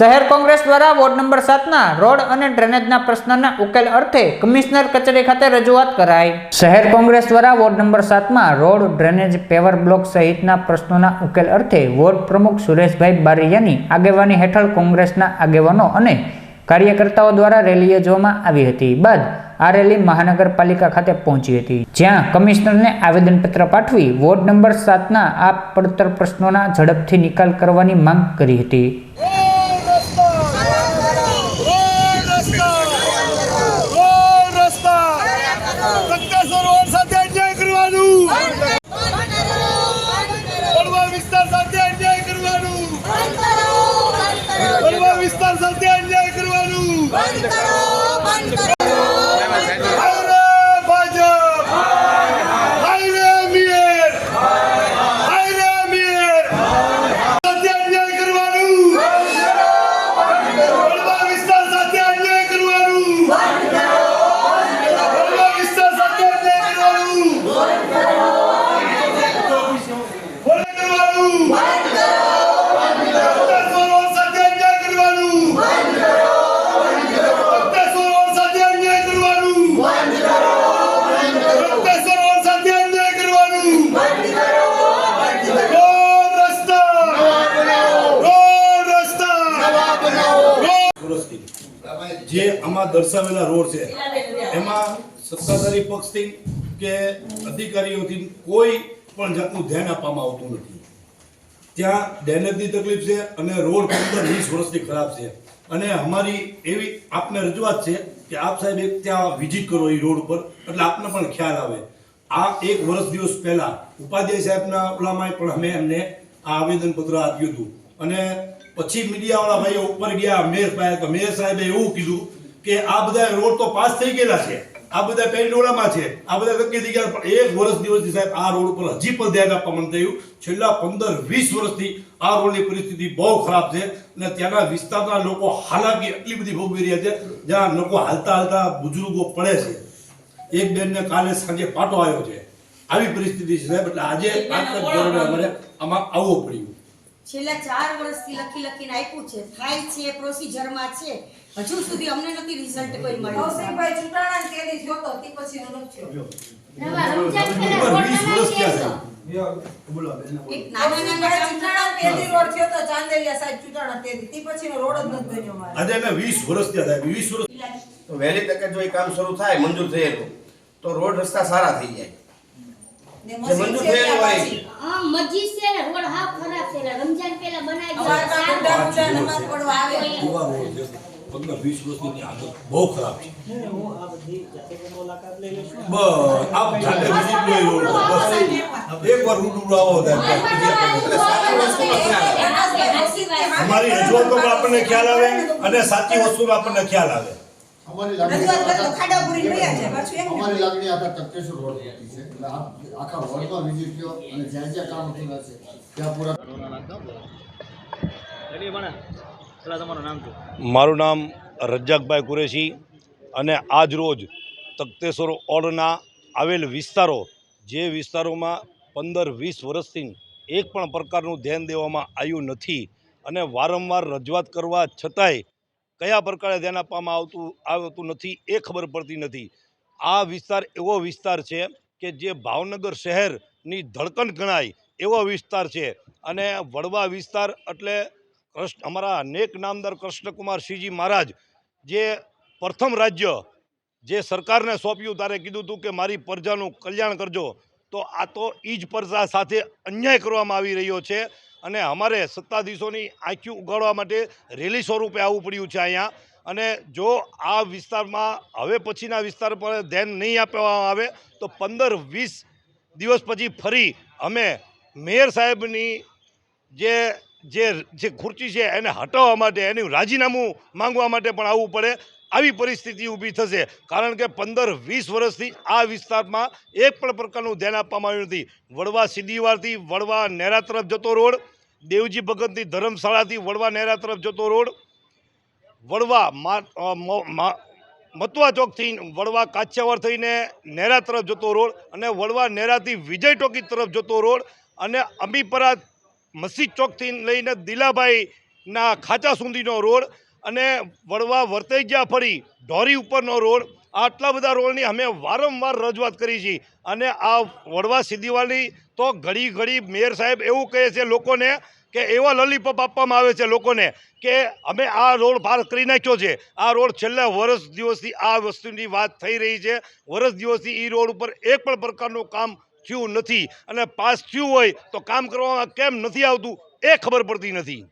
શહેર કોંગ્રેસ દ્વારા ward number સાતના road અને ડ્રેનેજના પ્રશ્નના ઉકેલ અર્થે કમિશનર કચેરી ખાતે રજૂઆત કરાઈ. શહેર કોંગ્રેસ દ્વારા વોર્ડ નંબર સાતમાં રોડ, ડ્રેનેજ, પેવર બ્લોક સહિતના પ્રશ્નોના ઉકેલ અર્થે વોર્ડ પ્રમુખ સુરેશભાઈ બારૈયાની આગેવાની હેઠળ કોંગ્રેસના આગેવાનો અને કાર્યકર્તાઓ દ્વારા રેલી યોજવામાં આવી હતી. બાદ આ રેલી મહાનગરપાલિકા ખાતે પહોંચી હતી. જ્યાં કમિશનરને આવેદનપત્ર પાઠવી વોર્ડ નંબર સાતના આ પડતર પ્રશ્નોના ઝડપથી નિકાલ કરવાની માંગ કરી હતી. જે આમાં દર્શાવેલા રોડ છે, એમાં સત્તાધારી પક્ષથી કે અધિકારીઓથી કોઈ પણ જાતનું ધ્યાન આપવામાં આવતું નથી. ત્યાં ડેમેજની તકલીફ છે અને રોડ પંદર વીસ વર્ષથી ખરાબ છે. અને અમારી એવી આપને રજૂઆત છે કે આપ સાહેબ ત્યાં વિઝિટ કરો એ રોડ ઉપર, એટલે આપને પણ ખ્યાલ આવે. આ એક વર્ષ દિવસ પહેલાં ઉપાધ્યાય સાહેબના ઓલામાં પણ અમે એમને આ આવેદનપત્ર આપ્યું હતું. અને પછી મીડિયાવાળા ભાઈઓ ઉપર ગયા મેયર પાસે તો મેયર સાહેબે એવું કીધું કે આ બધા રોડ તો પાસ થઈ ગયેલા છે. આ બધા પેરડોળામાં છે. આ બધા નક્કી થઈ ગયા એક વર્ષ દિવસથી સાહેબ આ રોડ ઉપર હજી પણ ધ્યાન આપવા મન થયું છેલ્લા પંદર વીસ વર્ષથી આ રોડની પરિસ્થિતિ બહુ ખરાબ છે અને ત્યાંના વિસ્તારના લોકો હાલાકી એટલી બધી ભોગવી રહ્યા છે જ્યાં લોકો હાલતા હાલતા બુજુર્ગો પડે છે. એક બેનને કાલે સાંજે પાટો આવ્યો છે. આવી પરિસ્થિતિ છે સાહેબ એટલે આજે તાત્કાલિક ધોરણે અમારે આમાં આવવું પડ્યું. છેલ્લા ચાર વર્ષથી લખી લખીને આપ્યું છે. થાય છે પ્રોસિજરમાં છે. હજુ સુધી અમને નથી રિઝલ્ટ કોઈ મળ્યું. કૌશિકભાઈ ચૂંટાણા ને તેથી થયો તો તે પછી નો થયો. એક નાના નાના ચૂંટાણા રોડ થયો તો ચાંદેલિયા સાહેબ ચૂંટાણા તેથી તે પછીનો રોડ જ નથી બન્યો મારે. આજે વર્ષ થયા સાહેબ વીસ વર્ષ તો વહેલી તકે જો એ કામ શરૂ થાય મંજૂર થયેલું તો રોડ રસ્તા સારા થઈ જાય. ને જે છે ત્યાં હા મસ્જિદ છે ને રોડ હાવ ખરાબ છે રમજાન પેલા બનાવી અમારા દીધા. ત્યાં ગુંડા ગુંડા નમાઝ પડવા આવે. એવા રોડ છે પંદર વીસ વર્ષની હાલત બહુ ખરાબ છે. બસ આપ જાતે વિઝિટ લઈ લો બસ એકવાર રૂબરૂ આવો સાહેબ પછી આપણે અમારી રજૂઆતો આપણને ખ્યાલ આવે અને સાચી વસ્તુનો આપણને ખ્યાલ આવે. અમારી રજૂઆત કરે તો લાગણી ખાડા પૂરી રહ્યા છે પાછું એમ ને. અમારી લાગણી આખા તખતેશ્વર રોડ પરથી છે એટલે આખા વર્લ્ડમાં વિઝિટ કર્યો અને જ્યાં જ્યાં કામ થયેલા છે ત્યાં પૂરા મારું નામ રજાકભાઈ કુરેશી અને આજ રોજ તખતેશ્વર ઓળના આવેલ વિસ્તારો જે વિસ્તારોમાં પંદર વીસ વર્ષથી એક પણ પ્રકારનું ધ્યાન દેવામાં આવ્યું નથી અને વારંવાર રજૂઆત કરવા છતાંય કયા પ્રકારે ધ્યાન આપવામાં આવતું આવતું નથી એ ખબર પડતી નથી. આ વિસ્તાર એવો વિસ્તાર છે કે જે ભાવનગર શહેરની ધડકન ગણાય એવો વિસ્તાર છે. અને વડવા વિસ્તાર એટલે કૃષ્ણ, અમારા નેક નામદાર કૃષ્ણકુમાર શ્રીજી મહારાજ, જે પ્રથમ રાજ્ય, જે સરકારને સોંપ્યું ત્યારે કીધું હતું કે મારી પ્રજાનું કલ્યાણ કરજો. તો આ તો એ જ પ્રજા સાથે અન્યાય કરવામાં આવી રહ્યો છે. અને અમારે સત્તાધીશોની આંખી ઉગાડવા માટે રેલી સ્વરૂપે આવવું પડ્યું છે અહીંયા. અને જો આ વિસ્તારમાં હવે પછીના વિસ્તાર પર ધ્યાન નહીં આપવામાં આવે, તો પંદર વીસ દિવસ પછી ફરી અમે મેયર સાહેબની જે જે જે ખુરચી છે એને હટાવવા માટે, એનું રાજીનામું માંગવા માટે પણ આવવું પડે. આવી પરિસ્થિતિ ઊભી થશે. કારણ કે પંદર, વીસ વર્ષથી આ વિસ્તારમાં એક પણ પ્રકારનું ધ્યાન આપવામાં આવ્યું નથી. વડવા સીડીવારથી વડવા નેરા તરફ જતો રોડ, દેવજી ભગતની ધર્મશાળાથી વડવા નેરા તરફ જતો રોડ, વડવા મતવા ચોકથી વડવા કાછિયાવાડ થઈને નેરા તરફ જતો રોડ અને વડવા નેરાથી વિજય ટોકી તરફ જતો રોડ અને અંબીપરા મસ્જિદ ચોકથી લઈને દિલાભાઈના ખાચા સુધીનો રોડ અને વડવા વર્તેજ્યા ફરી ઢોરી ઉપરનો રોડ. આટલા બધા રોડની અમે વારંવાર રજૂઆત કરી છે. અને આ વડવા સિદ્ધિવાળી તો ઘડી ઘડી મેયર સાહેબ એવું કહે છે લોકોને કે એવા લોલીપોપ આપવામાં આવે છે લોકોને કે અમે આ રોડ પાર કરી નાખ્યો છે. આ રોડ છેલ્લા વર્ષ દિવસથી આ વસ્તુની વાત થઈ રહી છે. વર્ષ દિવસથી એ રોડ ઉપર એક પણ પ્રકારનું કામ થયું નથી અને પાસ થયું હોય તો કામ કરવામાં કેમ નથી આવતું એ ખબર પડતી નથી.